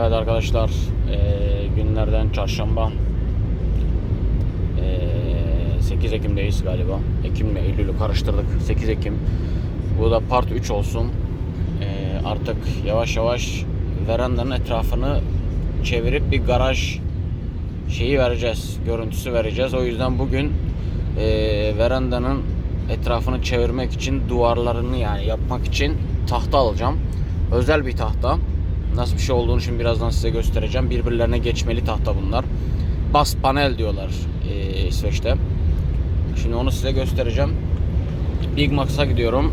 Evet arkadaşlar eee, günlerden çarşamba Eee, 8 Ekim'deyiz galiba. Ekim ile Eylül'ü karıştırdık. 8 Ekim. Bu da part 3 olsun. Eee, artık yavaş yavaş verandanın etrafını çevirip bir garaj şeyi vereceğiz. Görüntüsü vereceğiz. O yüzden bugün verandanın etrafını çevirmek için duvarlarını yani yapmak için tahta alacağım. Özel bir tahta. Nasıl bir şey olduğunu şimdi birazdan size göstereceğim. Birbirlerine geçmeli tahta bunlar. Bas panel diyorlar eee, İsveç'te. Şimdi onu size göstereceğim. Big Max'a gidiyorum.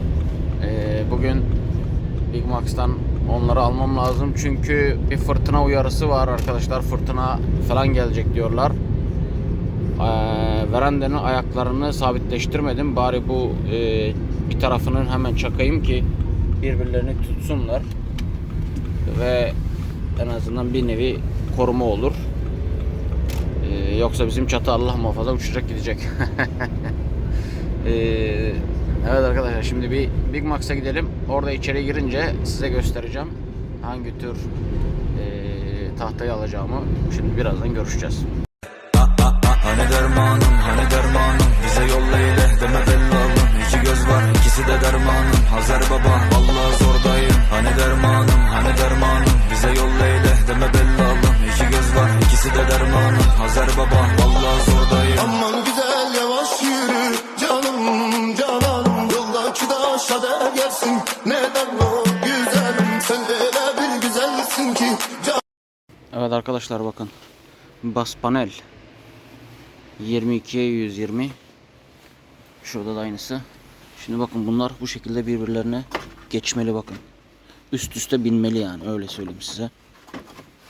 Eee, bugün Big Max'tan onları almam lazım. Çünkü bir fırtına uyarısı var arkadaşlar. Fırtına falan gelecek diyorlar. Eee verandanın ayaklarını sabitleştirmedim. Bari bu eee, bir tarafının hemen çakayım ki birbirlerini tutsunlar. Ve en azından bir nevi koruma olur. Eee, yoksa bizim çatı Allah muhafaza uçacak gidecek. Eee, evet arkadaşlar şimdi bir Big Max'a gidelim. Orada içeri girince size göstereceğim hangi tür eee, tahtayı alacağımı. Şimdi birazdan görüşeceğiz. Hani dermanım hani dermanım Bize yolla ile deme bellalım İki göz var ikisi de dermanım Hazar baba arkadaşlar bakın. Bas panel. 22'ye 120. Şurada da aynısı. Şimdi bakın bunlar bu şekilde birbirlerine geçmeli bakın. Üst üste binmeli yani öyle söyleyeyim size.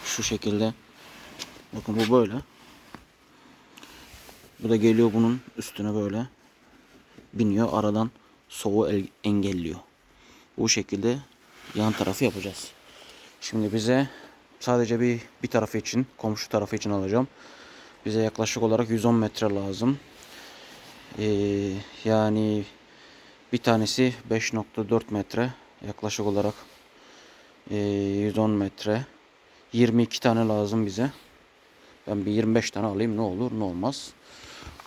Şu şekilde. Bakın bu böyle. Bu da geliyor bunun üstüne böyle. Biniyor aradan soğuğu el- engelliyor. Bu şekilde yan tarafı yapacağız. Şimdi bize sadece bir bir tarafı için, komşu tarafı için alacağım. Bize yaklaşık olarak 110 metre lazım. Ee, yani bir tanesi 5.4 metre yaklaşık olarak ee, 110 metre. 22 tane lazım bize. Ben bir 25 tane alayım ne olur ne olmaz.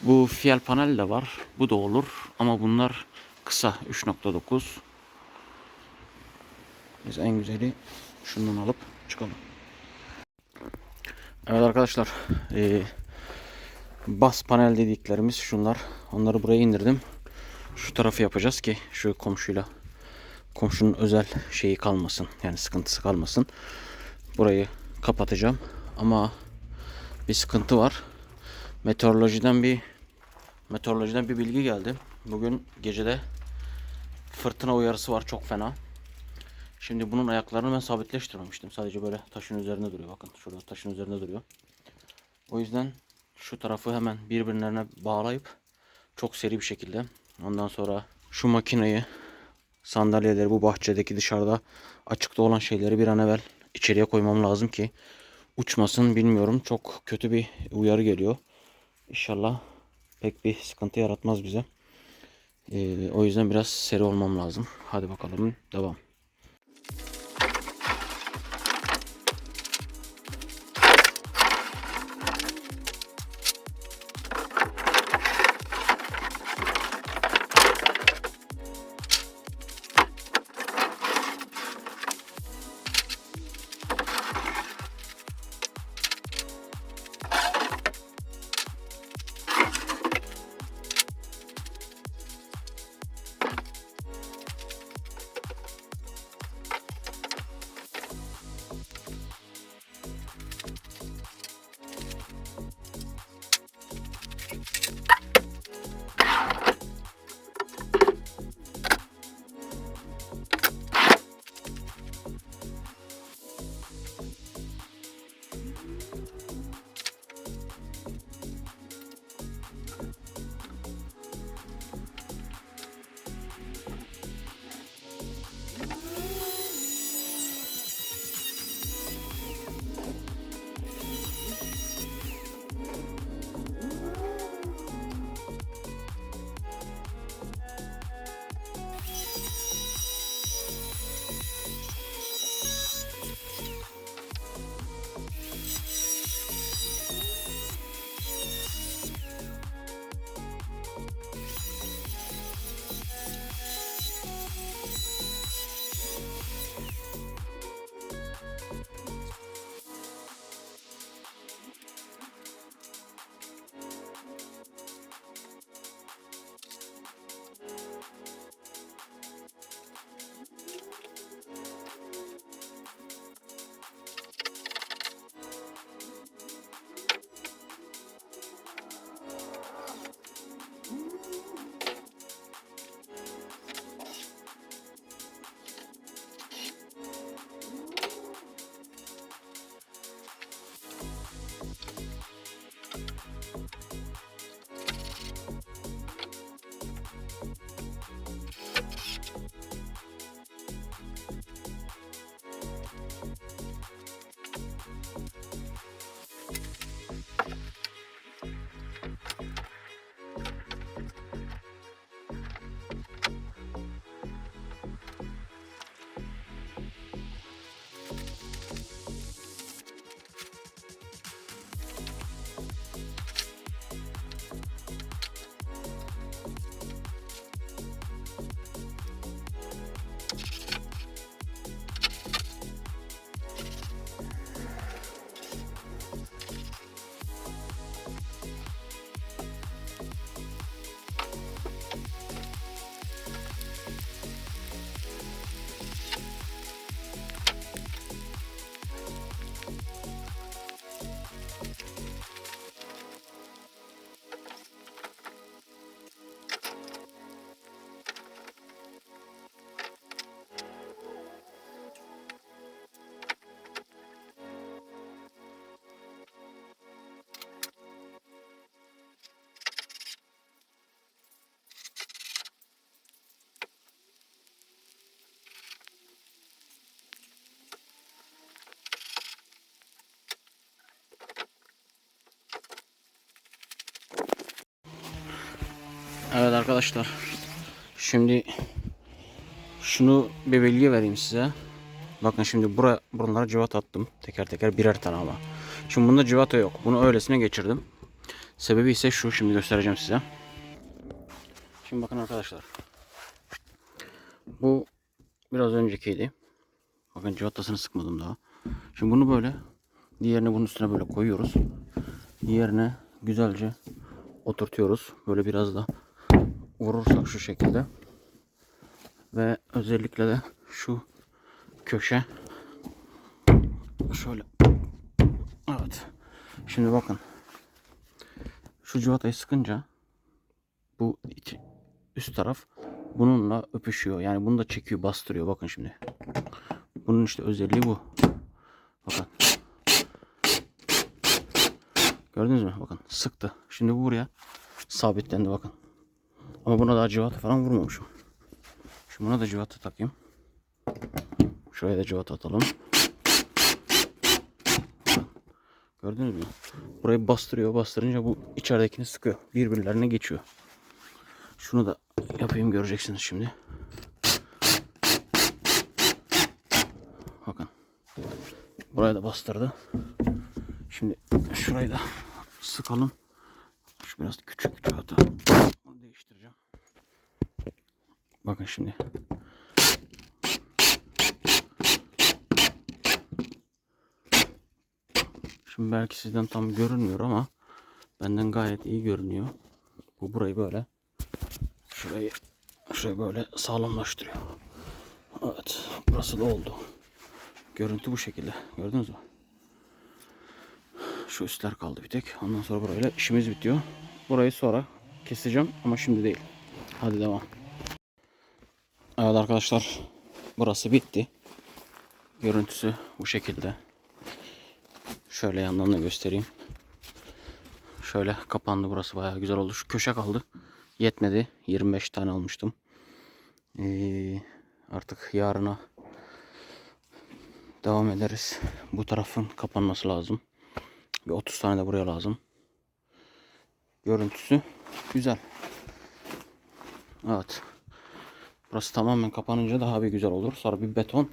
Bu fiyel panel de var. Bu da olur ama bunlar kısa 3.9. Biz en güzeli şundan alıp çıkalım. Evet arkadaşlar. eee, bas panel dediklerimiz şunlar. Onları buraya indirdim. Şu tarafı yapacağız ki şu komşuyla komşunun özel şeyi kalmasın. Yani sıkıntısı kalmasın. Burayı kapatacağım. Ama bir sıkıntı var. Meteorolojiden bir meteorolojiden bir bilgi geldi. Bugün gecede fırtına uyarısı var çok fena. Şimdi bunun ayaklarını ben sabitleştirmemiştim. Sadece böyle taşın üzerinde duruyor. Bakın şurada taşın üzerinde duruyor. O yüzden şu tarafı hemen birbirlerine bağlayıp çok seri bir şekilde ondan sonra şu makineyi sandalyeleri bu bahçedeki dışarıda açıkta olan şeyleri bir an evvel içeriye koymam lazım ki uçmasın bilmiyorum. Çok kötü bir uyarı geliyor. İnşallah pek bir sıkıntı yaratmaz bize. Ee, o yüzden biraz seri olmam lazım. Hadi bakalım devam. Arkadaşlar. Şimdi şunu bir bilgi vereyim size. Bakın şimdi buraya buralara cıvat attım. Teker teker birer tane ama. Şimdi bunda cıvata yok. Bunu öylesine geçirdim. Sebebi ise şu. Şimdi göstereceğim size. Şimdi bakın arkadaşlar. Bu biraz öncekiydi. Bakın cıvatasını sıkmadım daha. Şimdi bunu böyle diğerini bunun üstüne böyle koyuyoruz. Diğerine güzelce oturtuyoruz. Böyle biraz da vurursak şu şekilde. Ve özellikle de şu köşe. Şöyle. Evet. Şimdi bakın. Şu civatayı sıkınca bu içi, üst taraf bununla öpüşüyor. Yani bunu da çekiyor bastırıyor. Bakın şimdi. Bunun işte özelliği bu. Bakın. Gördünüz mü? Bakın sıktı. Şimdi bu buraya sabitlendi bakın ama buna daha civata falan vurmamışım Şimdi buna da civata takayım. Şuraya da civata atalım. Gördünüz mü? Burayı bastırıyor. Bastırınca bu içeridekini sıkıyor. Birbirlerine geçiyor. Şunu da yapayım göreceksiniz şimdi. Bakın. Burayı da bastırdı. Şimdi şurayı da sıkalım. Şu biraz küçük civata. Değiştireceğim. Bakın şimdi. Şimdi belki sizden tam görünmüyor ama benden gayet iyi görünüyor. Bu burayı böyle şurayı şurayı böyle sağlamlaştırıyor. Evet, burası da oldu. Görüntü bu şekilde. Gördünüz mü? Şu üstler kaldı bir tek. Ondan sonra burayla işimiz bitiyor. Burayı sonra keseceğim ama şimdi değil. Hadi devam. Evet arkadaşlar burası bitti. Görüntüsü bu şekilde. Şöyle yandan da göstereyim. Şöyle kapandı burası bayağı güzel oldu. Şu köşe kaldı. Yetmedi. 25 tane almıştım. Ee, artık yarına devam ederiz. Bu tarafın kapanması lazım. Bir 30 tane de buraya lazım. Görüntüsü güzel. Evet. Burası tamamen kapanınca daha bir güzel olur. Sonra bir beton.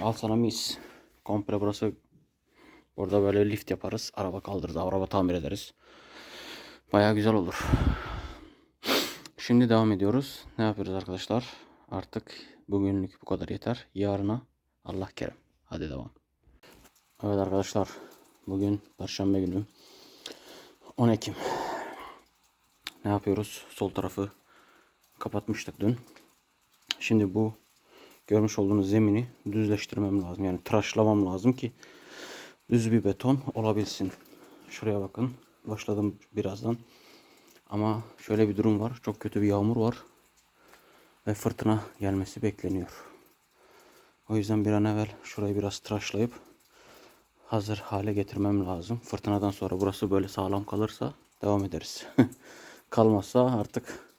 Al sana mis. Komple burası Burada böyle lift yaparız. Araba kaldırırız. Araba tamir ederiz. Baya güzel olur. Şimdi devam ediyoruz. Ne yapıyoruz arkadaşlar? Artık bugünlük bu kadar yeter. Yarına Allah kerem. Hadi devam. Evet arkadaşlar. Bugün Perşembe günü. 10 Ekim. Ne yapıyoruz? Sol tarafı kapatmıştık dün. Şimdi bu görmüş olduğunuz zemini düzleştirmem lazım. Yani tıraşlamam lazım ki düz bir beton olabilsin. Şuraya bakın. Başladım birazdan. Ama şöyle bir durum var. Çok kötü bir yağmur var. Ve fırtına gelmesi bekleniyor. O yüzden bir an evvel şurayı biraz tıraşlayıp hazır hale getirmem lazım. Fırtınadan sonra burası böyle sağlam kalırsa devam ederiz. Kalmazsa artık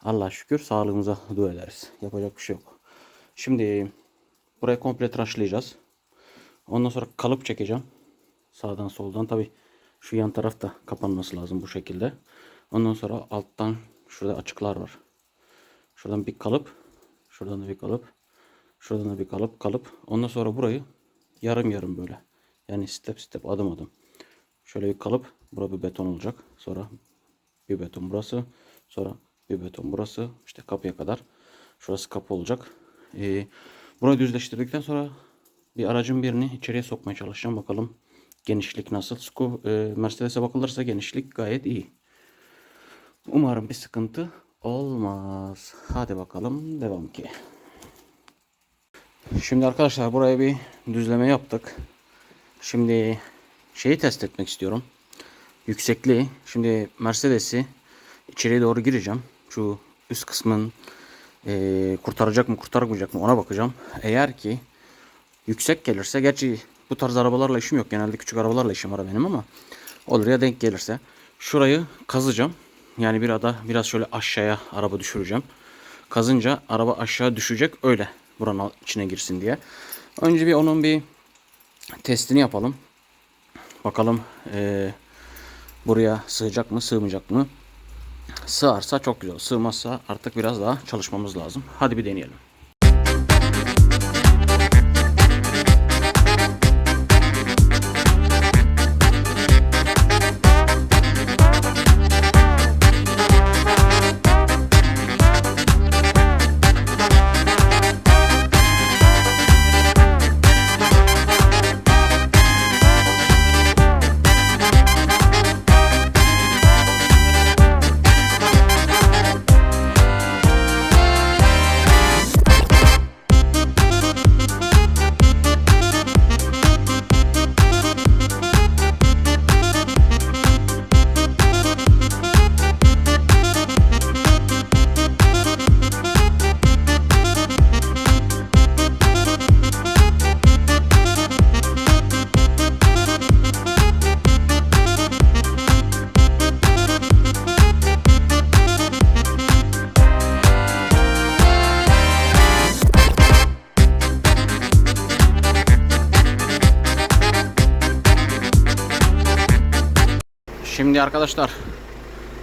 Allah şükür sağlığımıza dua ederiz. Yapacak bir şey yok. Şimdi burayı komple tıraşlayacağız. Ondan sonra kalıp çekeceğim. Sağdan soldan tabi şu yan taraf da kapanması lazım bu şekilde. Ondan sonra alttan şurada açıklar var. Şuradan bir kalıp. Şuradan da bir kalıp. Şuradan da bir kalıp kalıp. Ondan sonra burayı yarım yarım böyle. Yani step step adım adım. Şöyle bir kalıp. Bura bir beton olacak. Sonra bir beton burası. Sonra bir beton burası. İşte kapıya kadar. Şurası kapı olacak. Ee, burayı düzleştirdikten sonra bir aracın birini içeriye sokmaya çalışacağım. Bakalım genişlik nasıl. E, Mercedes'e bakılırsa genişlik gayet iyi. Umarım bir sıkıntı olmaz. Hadi bakalım devam ki. Şimdi arkadaşlar buraya bir düzleme yaptık. Şimdi şeyi test etmek istiyorum. Yüksekliği. Şimdi Mercedes'i içeriye doğru gireceğim. Şu üst kısmın e, kurtaracak mı kurtarmayacak mı ona bakacağım. Eğer ki yüksek gelirse gerçi bu tarz arabalarla işim yok. Genelde küçük arabalarla işim var benim ama olur ya denk gelirse. Şurayı kazacağım. Yani bir ada biraz şöyle aşağıya araba düşüreceğim. Kazınca araba aşağı düşecek öyle buranın içine girsin diye. Önce bir onun bir testini yapalım. Bakalım eee, buraya sığacak mı sığmayacak mı? Sığarsa çok güzel. Sığmazsa artık biraz daha çalışmamız lazım. Hadi bir deneyelim. Arkadaşlar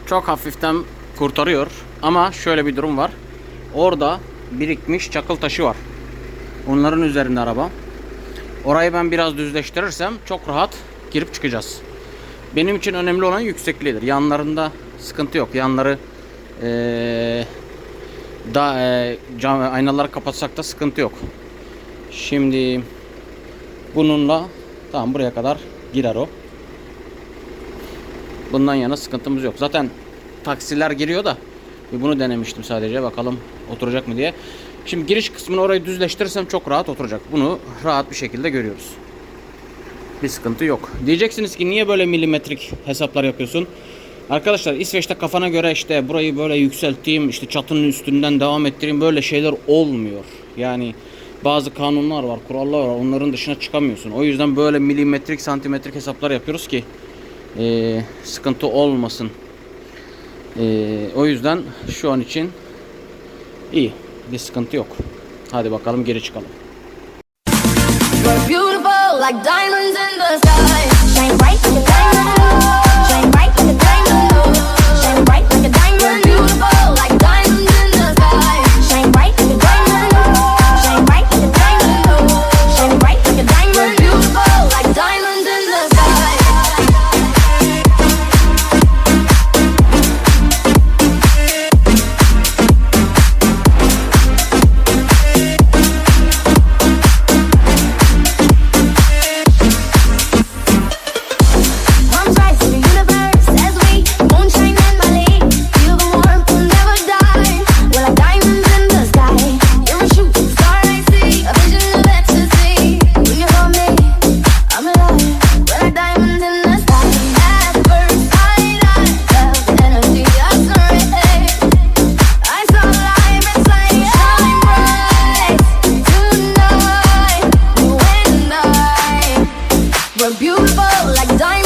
çok hafiften kurtarıyor ama şöyle bir durum var. Orada birikmiş çakıl taşı var. Onların üzerinde araba. Orayı ben biraz düzleştirirsem çok rahat girip çıkacağız. Benim için önemli olan yüksekliğidir. Yanlarında sıkıntı yok. Yanları eee da eee, cam aynaları kapatsak da sıkıntı yok. Şimdi bununla tamam buraya kadar girer o. Bundan yana sıkıntımız yok. Zaten taksiler giriyor da bir bunu denemiştim sadece. Bakalım oturacak mı diye. Şimdi giriş kısmını orayı düzleştirirsem çok rahat oturacak. Bunu rahat bir şekilde görüyoruz. Bir sıkıntı yok. Diyeceksiniz ki niye böyle milimetrik hesaplar yapıyorsun? Arkadaşlar İsveç'te kafana göre işte burayı böyle yükselteyim, işte çatının üstünden devam ettireyim böyle şeyler olmuyor. Yani bazı kanunlar var, kurallar var. Onların dışına çıkamıyorsun. O yüzden böyle milimetrik, santimetrik hesaplar yapıyoruz ki eee, sıkıntı olmasın. Eee, o yüzden şu an için iyi. Bir sıkıntı yok. Hadi bakalım geri çıkalım. We're beautiful like diamonds in the sky. Shine bright like a Beautiful like diamonds.